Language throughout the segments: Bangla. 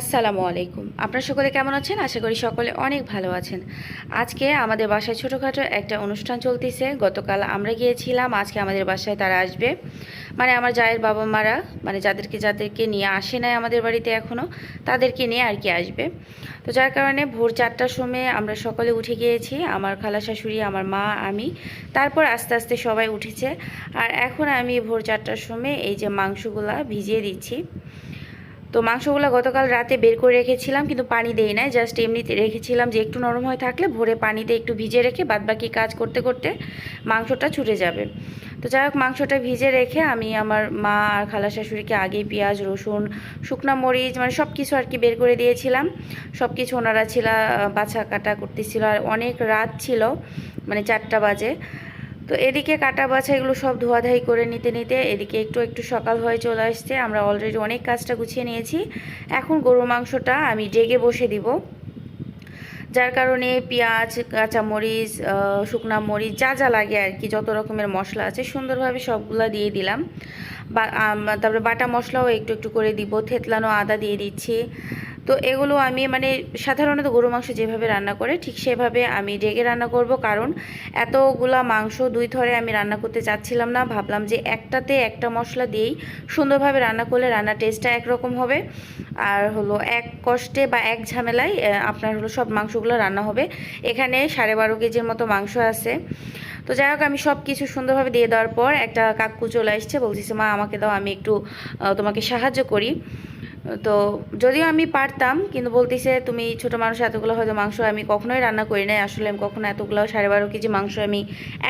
আসসালামু আলাইকুম। আপনারা সকলে কেমন আছেন? আশা করি সকলে অনেক ভালো আছেন। আজকে আমাদের বাসায় ছোটোখাটো একটা অনুষ্ঠান চলতেছে। গতকাল আমরা গিয়েছিলাম, আজকে আমাদের বাসায় তারা আসবে। মানে আমার জায়ের বাবা মারা মানে যাদেরকে যাদেরকে নিয়ে আসে নাই আমাদের বাড়িতে এখনও তাদেরকে নিয়ে আর কি আসবে। তো যার কারণে ভোর চারটার সময় আমরা সকলে উঠে গিয়েছি, আমার খালা শাশুড়ি, আমার মা, আমি। তারপর আস্তে আস্তে সবাই উঠেছে। আর এখন আমি ভোর চারটার সময় এই যে মাংসগুলা ভিজিয়ে দিচ্ছি। তো মাংসগুলো গতকাল রাতে বের করে রেখেছিলাম, কিন্তু পানি দেই নাই জাস্ট এমনিতে রেখেছিলাম যে একটু নরম হয়ে থাকলে ভোরে পানিতে একটু ভিজে রেখে বাদবাকি কাজ করতে করতে মাংসটা ছুটে যাবে। তো যাই হোক, মাংসটা ভিজে রেখে আমি আমার মা আর খালা শাশুড়িকে আগে পেঁয়াজ, রসুন, শুকনা মরিচ মানে সব কিছু আর কি বের করে দিয়েছিলাম। সব কিছু ওনারা ছিল, বাছা কাটা করতেছিল, আর অনেক রাত ছিল মানে চারটা বাজে। তো এদিকে কাটা বাছা এগুলো সব ধোয়াধাই করে নিতে নিতে এদিকে একটু একটু সকাল হয়ে চলে আসছে। আমরা অলরেডি অনেক কাজটা গুছিয়ে নিয়েছি। এখন গরুর মাংসটা আমি ডেগে বসে দিব। যার কারণে পেঁয়াজ, কাঁচামরিচ শুকনা মরিচ, যা যা লাগে আর কি, যত রকমের মশলা আছে, সুন্দরভাবে সবগুলা দিয়ে দিলাম। বা তারপরে বাটা মশলাও একটু একটু করে দিব। থেতলানো আদা দিয়ে দিচ্ছি। তো এগুলো আমি মানে সাধারণত গরু মাংস যেভাবে রান্না করে, ঠিক সেভাবে আমি ডেগে রান্না করব। কারণ এতগুলা মাংস দুই থরে আমি রান্না করতে চাচ্ছিলাম না। ভাবলাম যে একটাতে একটা মশলা দিয়েই সুন্দরভাবে রান্না করলে রান্নার টেস্টটা একরকম হবে। আর হলো এক কষ্টে বা এক ঝামেলায় আপনার হলো সব মাংসগুলো রান্না হবে। এখানে সাড়ে বারো কেজির মতো মাংস আছে। তো যাই হোক, আমি সব কিছু সুন্দরভাবে দিয়ে দেওয়ার পর একটা কাকু চলে আসছে। বলতেছে, মা, আমাকে দাও, আমি একটু তোমাকে সাহায্য করি। তো যদিও আমি পারতাম, কিন্তু বলতেছে, তুমি ছোট মানুষ, এতগুলো হয়তো মাংস আমি কখনোই রান্না করি নাই। আসলে আমি কখনো এতগুলো সাড়ে বারো কেজি মাংস আমি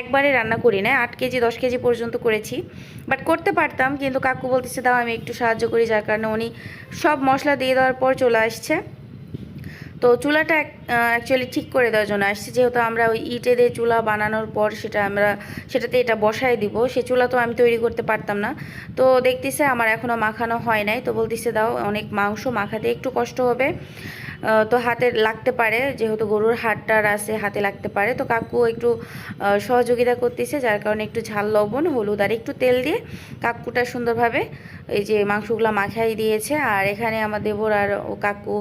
একবারে রান্না করি নাই। আট কেজি, দশ কেজি পর্যন্ত করেছি। বাট করতে পারতাম, কিন্তু কাকু বলতেছে, দাও, আমি একটু সাহায্য করি। যার কারণে উনি সব মশলা দিয়ে দেওয়ার পর চলে আসছে। তো চুলাটা অ্যাকচুয়ালি ঠিক করে দেওয়ার জন্য আসছি। যেহেতু আমরা ওই ইটে দিয়ে চুলা বানানোর পর সেটা আমরা, সেটাতে এটা বসায় দিব। সে চুলা তো আমি তৈরি করতে পারতাম না। তো দেখতেছে আমার এখনও মাখানো হয় নাই। তো বলতেছে, দাও, অনেক মাংস মাখাতে একটু কষ্ট হবে। তো হাতে লাগতে পারে, যেহেতু গরুর হাটটার আছে, হাতে লাগতে পারে। তো কাকু একটু সহযোগিতা করতেছে, যার কারণে একটু ঝাল, লবণ, হলুদ আর একটু তেল দিয়ে কাকুটা সুন্দরভাবে এই যে মাংসগুলো মাখাই দিয়েছে। আর এখানে আমার দেবর আর ও কাকু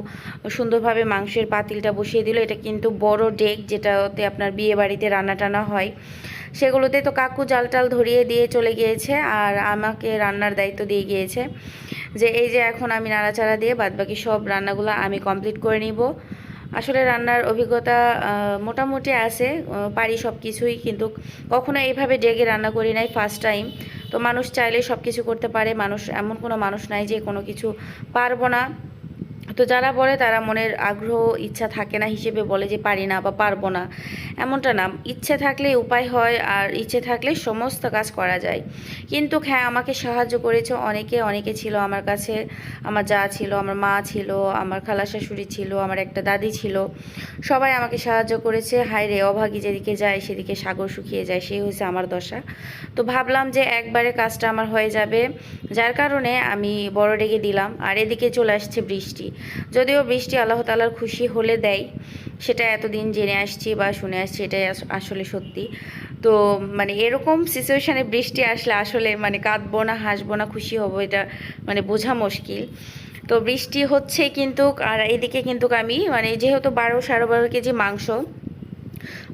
সুন্দরভাবে মাংসের পাতিলটা বসিয়ে দিল। এটা কিন্তু বড় ডেক, যেটাতে আপনার বিয়ে বাড়িতে রান্না টানা হয়। সেগুলোতে তো কাকু জাল টাল ধরিয়ে দিয়ে চলে গিয়েছে আর আমাকে রান্নার দায়িত্ব দিয়ে গিয়েছে যে এই যে এখন আমি নাড়াচাড়া দিয়ে বাদবাকি সব রান্নাগুলো আমি কমপ্লিট করে নিব। আসলে রান্নার অভিজ্ঞতা মোটামুটি আছে পারি সব কিছুই কিন্তু কখনো এইভাবে ডেকে রান্না করি নাই ফার্স্ট টাইম তো মানুষ চাইলে সব কিছু করতে পারে, মানুষ এমন কোনো মানুষ নাই যে কোনো কিছু পারব না। তো যারা বলে তারা মনের আগ্রহ, ইচ্ছা থাকে না হিসেবে বলে যে পারি না বা পারব না। এমনটা না, ইচ্ছে থাকলে উপায় হয় আর ইচ্ছে থাকলে সমস্ত কাজ করা যায়। কিন্তু হ্যাঁ আমাকে সাহায্য করেছে অনেকে অনেকে ছিল আমার কাছে, আমার যা ছিল, আমার মা ছিল, আমার খালা শাশুড়ি ছিল, আমার একটা দাদি ছিল। সবাই আমাকে সাহায্য করেছে, হায় রে, অভাগী যেদিকে যায় সেদিকে সাগর শুকিয়ে যায়, সেই হয়েছে আমার দশা। তো ভাবলাম যে একবারে কাজটা আমার হয়ে যাবে, যার কারণে আমি বড় ডেকে দিলাম, আর এদিকে চলে আসছে বৃষ্টি। যদিও বৃষ্টি আল্লাহ তালার খুশি হলে দেয়, সেটা এতদিন জেনে আসছি বা শুনে আসছি, এটাই আসলে সত্যি। তো মানে এরকম সিচুয়েশানে বৃষ্টি আসলে আসলে মানে কাঁদবো না, হাসবো না, খুশি হব, এটা মানে বোঝা মুশকিল। তো বৃষ্টি হচ্ছে কিন্তু, আর এদিকে কিন্তু আমি মানে যেহেতু বারো সাড়ে বারো কেজি মাংস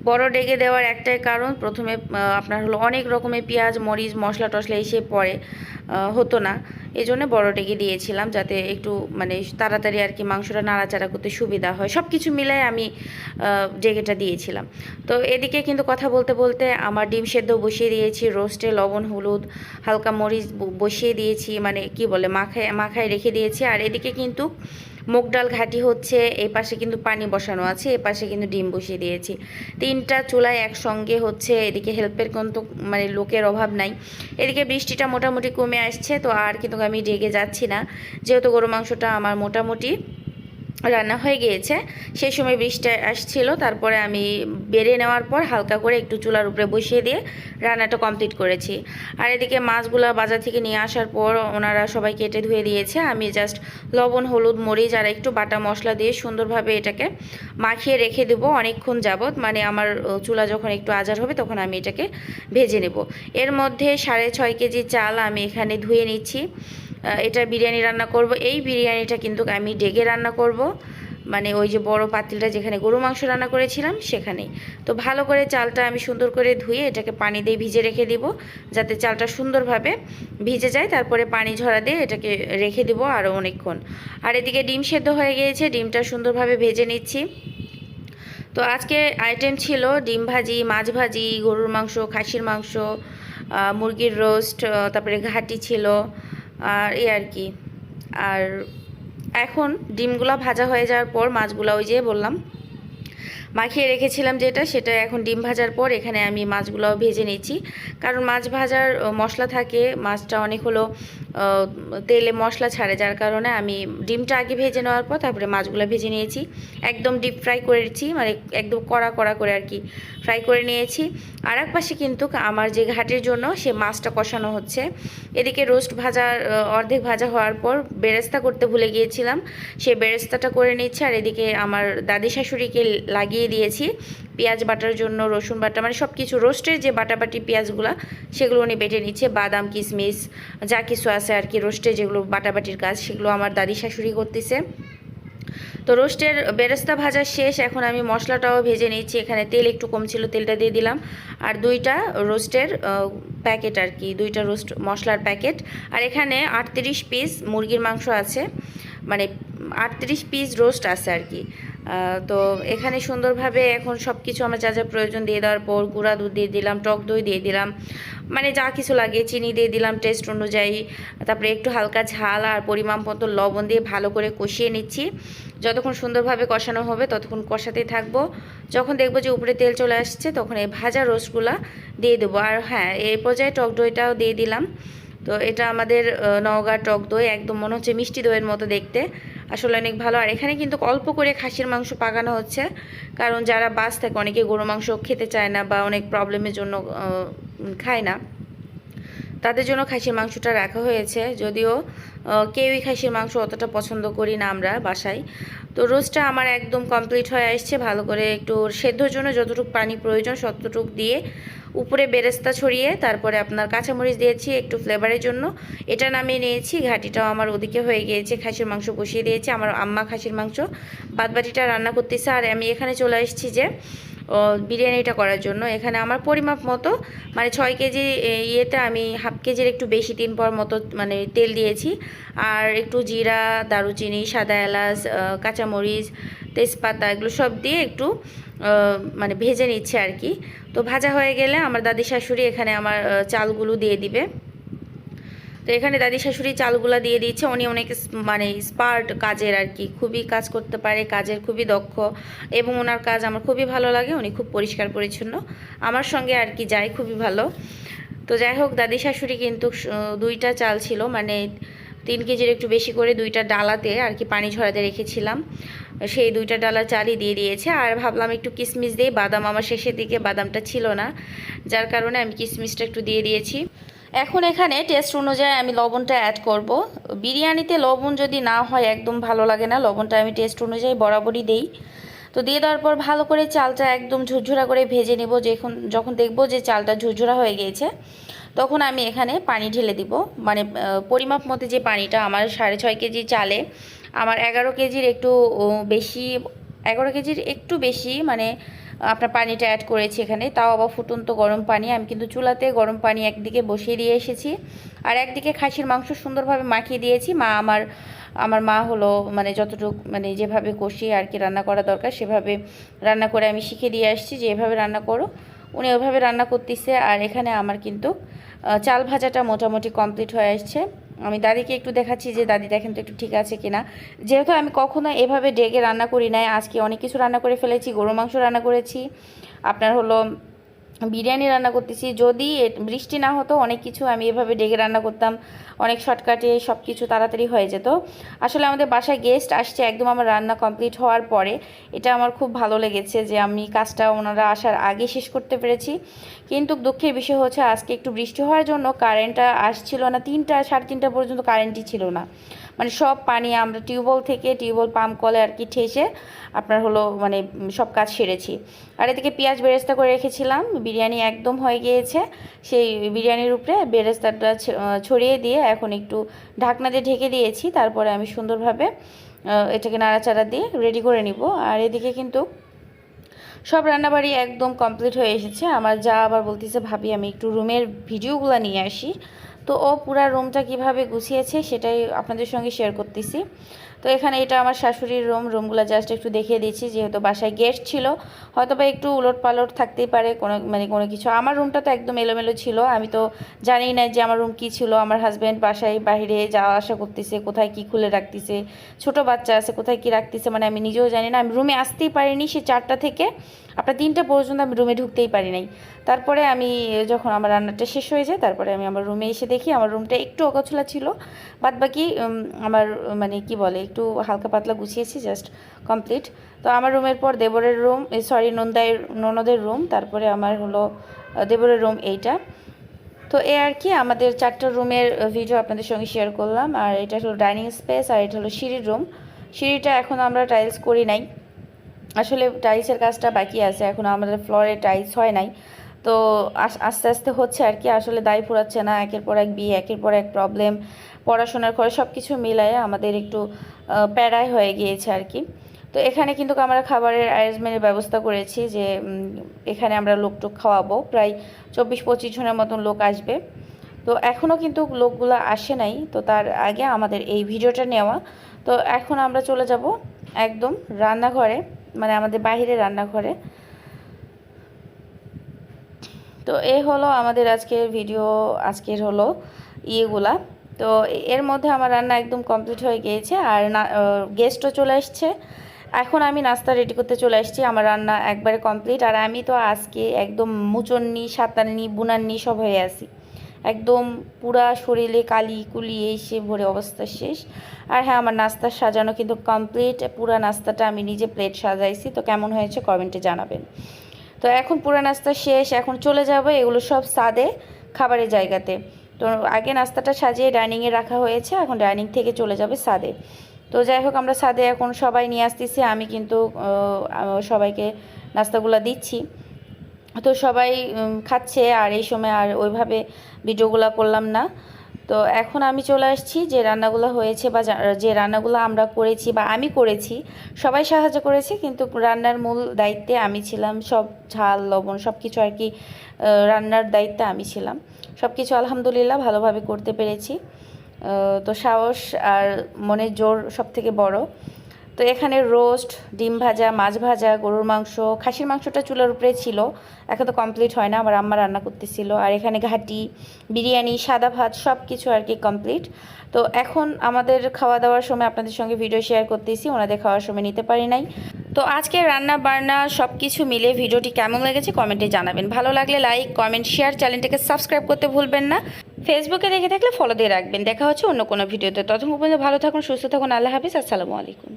বড় ডেকে দেওয়ার একটাই কারণ, প্রথমে আপনার হলো অনেক রকমের পেঁয়াজ, মরিচ, মশলা টশলা এসে পড়ে হতো না। এই জন্য বড় ডেকে দিয়েছিলাম যাতে একটু মানে তাড়াতাড়ি আর কি মাংসটা নাড়াচাড়া করতে সুবিধা হয়। সব কিছু মিলাই আমি ডেকেটা দিয়েছিলাম। তো এদিকে কিন্তু কথা বলতে বলতে আমার ডিম সেদ্ধ বসিয়ে দিয়েছি, রোস্টে লবণ, হলুদ, হালকা মরিচ বসিয়ে দিয়েছি মানে কি বলে, মাখায় মাখায় রেখে দিয়েছি। আর এদিকে কিন্তু মুগ ডাল ঘাটি হচ্ছে, এই পাশে কিন্তু পানি বসানো আছে এ পাশে কিন্তু ডিম বসিয়ে দিয়েছি। তিনটা চুলায় একসঙ্গে হচ্ছে এদিকে হেল্পের কিন্তু মানে লোকের অভাব নাই। এদিকে বৃষ্টিটা মোটামুটি কমে আসছে, তো আর কিন্তু আমি রেগে যাচ্ছি না। যেহেতু গরু মাংসটা আমার মোটামুটি রান্না হয়ে গিয়েছে। সেই সময় বৃষ্টি আসছিল, তারপরে আমি বেড়ে নেওয়ার পর হালকা করে একটু চুলার উপরে বসিয়ে দিয়ে রান্নাটা কমপ্লিট করেছি। আর এদিকে মাছগুলো বাজার থেকে নিয়ে আসার পর ওনারা সবাই কেটে ধুয়ে দিয়েছে। আমি জাস্ট লবণ, হলুদ, মরিচ আর একটু বাটা মশলা দিয়ে সুন্দরভাবে এটাকে মাখিয়ে রেখে দেবো। অনেকক্ষণ যাবত মানে আমার চুলা যখন একটু আজার হবে তখন আমি এটাকে ভেজে নেব। এর মধ্যে সাড়ে ছয় কেজি চাল আমি এখানে ধুয়ে নিচ্ছি। এটা বিরিয়ানি রান্না করব। এই বিরিয়ানিটা কিন্তু আমি ডেগে রান্না করব। মানে ওই যে বড় পাতিলটা যেখানে গরু মাংস রান্না করেছিলাম, সেখানেই। তো ভালো করে চালটা আমি সুন্দর করে ধুয়ে এটাকে পানি দিয়ে ভিজে রেখে দিব, যাতে চালটা সুন্দরভাবে ভিজে যায়। তারপরে পানি ঝরা দিয়ে এটাকে রেখে দিব আরও অনেকক্ষণ। আর এদিকে ডিম সেদ্ধ হয়ে গিয়েছে, ডিমটা সুন্দরভাবে ভেজে নিচ্ছি। তো আজকে আইটেম ছিল ডিম ভাজি, মাছ ভাজি, গরুর মাংস, খাসির মাংস মুরগির রোস্ট তারপরে ঘাটি ছিল আর এই আর কি। আর এখন ডিমগুলো ভাজা হয়ে যাওয়ার পর মাছগুলো ওই যে বললাম, মাখিয়ে রেখেছিলাম যেটা, সেটা এখন ডিম ভাজার পর এখানে আমি মাছগুলো ভেজে নিচ্ছি কারণ মাছ ভাজার মশলা থাকে, মাছটা অনেক হলো তেলে মশলা ছাড়ে, যার কারণে আমি ডিমটা আগে ভেজে নেওয়ার পর তারপরে মাছগুলো ভেজে নিয়েছি। একদম ডিপ ফ্রাই করেছি মানে একদম কড়া কড়া করে আর কি ফ্রাই করে নিয়েছি। আর এক পাশে কিন্তু আমার যে ঘাটের জন্য সে মাছটা কষানো হচ্ছে। এদিকে রোস্ট ভাজার অর্ধেক ভাজা হওয়ার পর বেরেস্তা করতে ভুলে গিয়েছিলাম। সে বেরেস্তাটা করে নিচ্ছে, আর এদিকে আমার দাদি শাশুড়িকে লাগিয়ে দিয়েছি। পেঁয়াজ বাটার জন্য, রসুন বাটা মানে সব কিছু রোস্টের যে বাটাবাটি পেঁয়াজগুলো, সেগুলো উনি বেটে নিচ্ছে, বাদাম কিশমিশ যা কিছু আছে আর কি রোস্টে যেগুলো বাটাবাটির কাজ, সেগুলো আমার দাদি শাশুড়ি করতেছে। তো রোস্টের বেরেস্তা ভাজা শেষ, এখন আমি মশলাটাও ভেজে নিচ্ছি, এখানে তেল একটু কম ছিল, তেলটা দিয়ে দিলাম। আর দুইটা রোস্টের প্যাকেট আর কি, দুইটা রোস্ট, মশলার প্যাকেট। আর এখানে আটত্রিশ পিস মুরগির মাংস আছে মানে আটত্রিশ পিস রোস্ট আছে আর কি। তো এখানে সুন্দরভাবে এখন সব কিছু আমার যা যা প্রয়োজন দিয়ে দেওয়ার পর গুঁড়া দুধ দিয়ে দিলাম, টক দই দিয়ে দিলাম মানে যা কিছু লাগে, চিনি দিয়ে দিলাম টেস্ট অনুযায়ী। তারপরে একটু হালকা ঝাল আর পরিমাণ মতো লবণ দিয়ে ভালো করে কষিয়ে নিচ্ছি। যতক্ষণ সুন্দরভাবে কষানো হবে ততক্ষণ কষাতেই থাকব। যখন দেখব যে উপরে তেল চলে আসছে তখন এই ভাজা রোস্টগুলা দিয়ে দেবো। আর হ্যাঁ এই পর্যায়ে টক দইটাও দিয়ে দিলাম। তো এটা আমাদের নওগাঁ টক দই, একদম মনে হচ্ছে মিষ্টি দইয়ের মতো দেখতে। আসলে অনেক ভালো। আর এখানে কিন্তু অল্প করে খাসির মাংস পাকানো হচ্ছে। কারণ যারা বাস থাকে, অনেকে গরু মাংস খেতে চায় না বা অনেক প্রবলেমের জন্য খায় না। তাদের জন্য খাসির মাংসটা রাখা হয়েছে। যদিও কেউই খাসির মাংস অতটা পছন্দ করি না আমরা বাসায়। তো রোস্টটা আমার একদম কমপ্লিট হয়ে আসছে, ভালো করে একটু সেদ্ধর জন্য যতটুকু পানি প্রয়োজন ততটুকু দিয়ে উপরে বেরেস্তা ছড়িয়ে তারপরে আপনার কাঁচামরিচ দিয়েছি একটু ফ্লেভারের জন্য। এটা নামিয়ে নিয়েছি, ঘাটিটাও আমার ওদিকে হয়ে গিয়েছে, খাসির মাংস বসিয়ে দিয়েছি। আমার আম্মা খাসির মাংস বাদবাটিটা রান্না করতেছে। আর আমি এখানে চলে এসেছি যে বিরিয়ানিটা করার জন্য। এখানে আমার পরিমাপ মতো মানে ছয় কেজি ইয়েতে আমি হাফ কেজির একটু বেশি তিন পর মতো মানে তেল দিয়েছি। আর একটু জিরা, দারুচিনি, সাদা এলাচ কাঁচামরিচ, তেজপাতা এগুলো সব দিয়ে একটু মানে ভেজে নিচ্ছে আর কি। তো ভাজা হয়ে গেলে আমার দাদি শাশুড়ি এখানে আমার চালগুলো দিয়ে দিবে। তো এখানে দাদি শাশুড়ি চালগুলা দিয়ে দিচ্ছে উনি অনেক মানে স্পার্ট কাজের আর কি। খুবই কাজ করতে পারে, কাজের খুবই দক্ষ এবং ওনার কাজ আমার খুবই ভালো লাগে, উনি খুব পরিষ্কার পরিচ্ছন্ন। আমার সঙ্গে আর কি যায়, খুবই ভালো। তো যাই হোক, দাদি শাশুড়ি কিন্তু দুইটা চাল ছিল মানে তিন কেজির একটু বেশি করে দুইটা ডালাতে আর কি পানি ঝরাতে রেখেছিলাম। সেই দুইটা ডালা চালই দিয়ে দিয়েছে। আর ভাবলাম একটু কিশমিশ দিয়ে বাদাম আমার শেষের দিকে বাদামটা ছিল না, যার কারণে আমি কিশমিশটা একটু দিয়ে দিয়েছি। এখন এখানে টেস্ট অনুযায়ী আমি লবণটা অ্যাড করব। বিরিয়ানিতে লবণ যদি না হয়, একদম ভালো লাগে না, লবণটা আমি টেস্ট অনুযায়ী বরাবরই দেই। তো দিয়ে দেওয়ার পর ভালো করে চালটা একদম ঝুরঝুরা করে ভেজে নেব। যখন যখন দেখব যে চালটা ঝুরঝুরা হয়ে গিয়েছে, তখন আমি এখানে পানি ঢেলে দিব। মানে পরিমাপ মতো যে পানিটা আমার সাড়ে ছয় কেজি চালে, আমার এগারো কেজির একটু বেশি, এগারো কেজির একটু বেশি মানে আপনার পানিটা অ্যাড করেছি এখানে। তাও আবার ফুটন্ত গরম পানি। আমি কিন্তু চুলাতে গরম পানি একদিকে বসিয়ে দিয়ে এসেছি। আর একদিকে খাসির মাংস সুন্দরভাবে মাখিয়ে দিয়েছি। মা আমার আমার মা হলো মানে যতটুকু মানে যেভাবে কষিয়ে আর কি রান্না করা দরকার, সেভাবে রান্না করে আমি শিখে দিয়ে আসছি যে এভাবে রান্না করো। উনি ওইভাবে রান্না করতেছে। আর এখানে আমার কিন্তু চাল ভাজাটা মোটামুটি কমপ্লিট হয়ে আসছে। আমি দাদিকে একটু দেখাচ্ছি যে, দাদি, দেখেন তো একটু ঠিক আছে কিনা? যেহেতু আমি কখনো এভাবে ডেকে রান্না করি নাই, আজকে অনেক কিছু রান্না করে ফেলেছি গরু মাংস রান্না করেছি। আপনার হলো বিরিয়ানি রান্না করতেছি। যদি বৃষ্টি না হতো, অনেক কিছু আমি এভাবে ডেকে রান্না করতাম। অনেক শর্টকাটে সব কিছু তাড়াতাড়ি হয়ে যেত। আসলে আমাদের বাসায় গেস্ট আসছে, একদম আমার রান্না কমপ্লিট হওয়ার পরে। এটা আমার খুব ভালো লেগেছে যে আমি কাজটা ওনারা আসার আগে শেষ করতে পেরেছি। কিন্তু দুঃখের বিষয় হচ্ছে, আজকে একটু বৃষ্টি হওয়ার জন্য কারেন্টটা আসছিল না। তিনটা, সাড়ে তিনটা পর্যন্ত কারেন্টই ছিল না। মানে সব পানি আমরা টিউবওয়েল থেকে টিউবওয়েল পাম্প কলে আর কি ঠেসে আপনার হলো মানে সব কাজ সেরেছি। আর এদিকে পেঁয়াজ বেরেস্তা করে রেখেছিলাম, বিরিয়ানি একদম হয়ে গিয়েছে। সেই বিরিয়ানির উপরে বেরেস্তাটা ছড়িয়ে দিয়ে এখন একটু ঢাকনা দিয়ে ঢেকে দিয়েছি, তারপরে আমি সুন্দরভাবে এটাকে নাড়াচাড়া দিয়ে রেডি করে নিব। আর এদিকে কিন্তু সব রান্নাবাড়ি একদম কমপ্লিট হয়ে এসেছে। আমার যা আবার বলতেছে, ভাবি, আমি একটু রুমের ভিডিওগুলো নিয়ে আসি। তো ও পুরা রুমটা কীভাবে গুছিয়েছে সেটাই আপনাদের সঙ্গে শেয়ার করতেছি। তো এখানে এটা আমার শাশুড়ির রুম রুমগুলো জাস্ট একটু দেখিয়ে দিচ্ছি, যেহেতু বাসায় গেস্ট ছিল। হয়তো বা একটু উলট পালট থাকতেই পারে, কোনো মানে কোনো কিছু। আমার রুমটা তো একদম এলোমেলো ছিল, আমি তো জানি না যে আমার রুম কী ছিল। আমার হাজব্যান্ড বাসায় বাইরে যাওয়া আসা করতেছে, কোথায় কি খুলে রাখতেছে, ছোট বাচ্চা আছে কোথায় কি রাখতেছে মানে আমি নিজেও জানি না। আমি রুমে আসতেই পারিনি সে চারটা থেকে। আপনার তিনটা পর্যন্ত আমি রুমে ঢুকতেই পারি নাই। তারপরে আমি যখন আমার রান্নাটা শেষ হয়ে যায়, তারপরে আমি আমার রুমে এসে দেখি আমার রুমটা একটু অগোছলা ছিল। বাদ বাকি আমার মানে কি বলে, একটু হালকা পাতলা গুছিয়েছি জাস্ট কমপ্লিট তো আমার রুমের পর দেবরের রুম সরি নন্দাই ননদের রুম তারপরে আমার হলো দেবরের রুম এইটা। তো এ আর কি, আমাদের চারটা রুমের ভিডিও আপনাদের সঙ্গে শেয়ার করলাম। আর এটা হলো ডাইনিং স্পেস আর এটা হলো সিঁড়ির রুম সিঁড়িটা এখন আমরা টাইলস করি নাই। আসলে টাইলসের কাজটা বাকি আছে এখনও আমাদের ফ্লোরে টাইলস হয় নাই। তো আস্তে আস্তে হচ্ছে আর কি, আসলে দায় ফুরাচ্ছে না, একের পর এক বিয়ে, একের পর এক প্রবলেম পড়াশোনার খরচ সব কিছু মিলায়ে আমাদের একটু প্যারায় হয়ে গিয়েছে আর কি। তো এখানে কিন্তু আমরা খাবারের অ্যারেঞ্জমেন্টের ব্যবস্থা করেছি যে এখানে আমরা লোকটুক খাওয়াবো, প্রায় চব্বিশ, পঁচিশ জনের মতন লোক আসবে। তো এখনও কিন্তু লোকগুলো আসে নাই, তো তার আগে আমাদের এই ভিডিওটা নেওয়া। তো এখন আমরা চলে যাব একদম রান্নাঘরে। মানে আমাদের বাইরে রান্নাঘরে। তো এই হলো আমাদের আজকের ভিডিও আজকের হলো ইয়েগুলা। তো এর মধ্যে আমার রান্না একদম কমপ্লিট হয়ে গিয়েছে আর না গেস্টও চলে আসছে। এখন আমি নাস্তা রেডি করতে চলে আসছি, আমার রান্না একবারে কমপ্লিট আর আমি তো আজকে একদম মুচন্নি সাতান্নি বুনান্নি সব হয়ে আছি। একদম পুরা শরীরে কালি কুলি এই সে ভরে অবস্থা শেষ। আর হ্যাঁ আমার নাস্তা সাজানো কিন্তু কমপ্লিট পুরা নাস্তাটা আমি নিজে প্লেট সাজাইছি। তো কেমন হয়েছে কমেন্টে জানাবেন। তো এখন পুরা নাস্তা শেষ। এখন চলে যাব এগুলো সব সাদে খাবারের জায়গাতে। তো আগে নাস্তাটা সাজিয়ে ডাইনিংয়ে রাখা হয়েছে। এখন ডাইনিং থেকে চলে যাবে সাদে তো যাই হোক, আমরা সাদে এখন সবাই নিয়ে আসতেছি। আমি কিন্তু সবাইকে নাস্তাগুলো দিচ্ছি। তো সবাই খাচ্ছে আর এই সময় আর ওইভাবে ভিডিওগুলো করলাম না। তো এখন আমি চলে আসছি যে রান্নাগুলো হয়েছে বা যে রান্নাগুলো আমরা করেছি বা আমি করেছি, সবাই সাহায্য করেছে কিন্তু রান্নার মূল দায়িত্বে আমি ছিলাম, সব ঝাল, লবণ সব কিছু আর কি রান্নার দায়িত্বে আমি ছিলাম। সব কিছু আলহামদুলিল্লাহ ভালোভাবে করতে পেরেছি। তো সাহস আর মনের জোর সব থেকে বড়। তো এখানে রোস্ট, ডিম ভাজা, মাছ ভাজা, গরুর মাংস, খাসির মাংসটা চুলার উপরে ছিল। এখন তো কমপ্লিট হয় না, আমার আম্মা রান্না করতেছিল। আর এখানে ঘাটি, বিরিয়ানি, সাদা ভাত সব কিছু আর কি কমপ্লিট তো এখন আমাদের খাওয়া দাওয়ার সময় আপনাদের সঙ্গে ভিডিও শেয়ার করতেছি, ওনাদের খাওয়ার সময় নিতে পারি নাই। তো আজকে রান্না বান্না সব কিছু মিলে ভিডিওটি কেমন লেগেছে কমেন্টে জানাবেন। ভালো লাগলে লাইক কমেন্ট শেয়ার চ্যানেলটাকে সাবস্ক্রাইব করতে ভুলবেন না। ফেসবুকে দেখে থাকলে ফলো দিয়ে রাখবেন। দেখা হচ্ছে অন্য কোনো ভিডিওতে ততক্ষণ পর্যন্ত ভালো থাকুন, সুস্থ থাকুন। আল্লাহ হাফিজ। আসসালামু আলাইকুম।